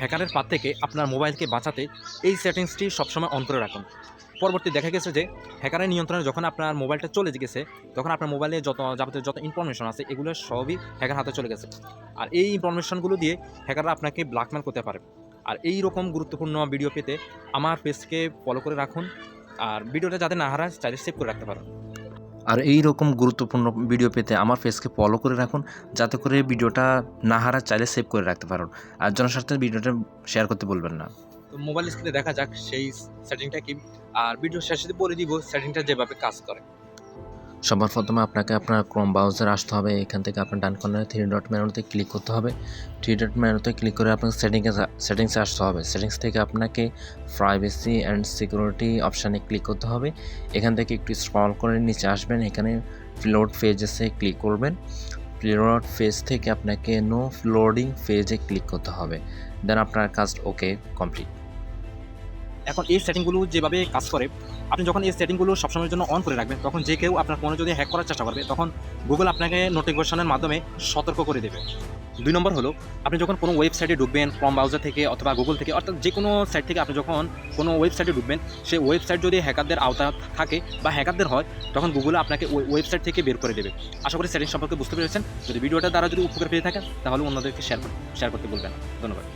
হ্যাকারের পাত থেকে আপনার মোবাইলকে বাঁচাতে এই সেটিংসটি সবসময় অন্তরে রাখুন। পরবর্তী দেখা গেছে যে, হ্যাকারের নিয়ন্ত্রণে যখন আপনার মোবাইলটা চলে গেছে, তখন আপনার মোবাইলে যত যাবতীয় যত ইনফরমেশন আছে, এগুলো সবই হ্যাকার হাতে চলে গেছে। আর এই ইনফরমেশনগুলো দিয়ে হ্যাকাররা আপনাকে ব্ল্যাকমেল করতে পারে। আর এই রকম গুরুত্বপূর্ণ ভিডিও পেতে আমার পেজকে ফলো করে রাখুন। আর ভিডিওটা যাতে না হারায় চাইলে সেভ করে রাখতে পারেন। আর এই রকম গুরুত্বপূর্ণ ভিডিও পেতে আমার ফেসকে ফলো করে রাখুন, যাতে করে ভিডিওটা না হারা চাইলে সেভ করে রাখতে পারুন। আর জনস্বার্থে ভিডিওটা শেয়ার করতে বলবেন না। তো মোবাইল স্ক্রিনে দেখা যাক সেই সেটিংটা কি। আর ভিডিও শেষে বলে দিব সেটিংটা যেভাবে কাজ করে। সবার প্রথমে আপনাকে আপনার ক্রোম ব্রাউজার আসতে হবে। এখান থেকে আপনার ডান কর্নারে থ্রি ডট মেনুতে ক্লিক করতে হবে। থ্রি ডট মেনুতে ক্লিক করে আপনাকে সেটিংসে সেটিংসে আসতে হবে। সেটিংস থেকে আপনাকে প্রাইভেসি অ্যান্ড সিকিউরিটি অপশানে ক্লিক করতে হবে। এখান থেকে একটু স্ক্রল করে নিচে আসবেন। এখানে ফ্লোড ফেজেসে ক্লিক করবেন। ফ্লোড ফেজ থেকে আপনাকে নো ফ্লোডিং ফেজে ক্লিক করতে হবে। দেন আপনার কাজ ওকে কমপ্লিট এখন এই সেটিংগুলো যেভাবে কাজ করে, আপনি যখন এই সেটিংগুলো সবসময়ের জন্য অন করে রাখবেন, তখন যে কেউ আপনার ফোনে যদি হ্যাক করার চেষ্টা করবে, তখন গুগল আপনাকে নোটিফিকেশনের মাধ্যমে সতর্ক করে দেবে। দুই নম্বর হলো, আপনি যখন কোনো ওয়েবসাইটে ঢুকবেন ক্রম ব্রাউজার থেকে অথবা গুগল থেকে, অর্থাৎ যে কোনো সাইট থেকে আপনি যখন কোনো ওয়েবসাইটে ঢুকবেন সেই ওয়েবসাইট যদি হ্যাকারদের আওতা থাকে বা হ্যাকারদের হয়, তখন গুগল আপনাকে ওই ওয়েবসাইট থেকে বের করে দেবে। আশা করি সেটিং সম্পর্কে বুঝতে পেরেছেন। যদি ভিডিওটা দ্বারা যদি উপকার পেয়ে থাকেন, তাহলে অন্যদেরকে শেয়ার শেয়ার করতে বলবেন ধন্যবাদ।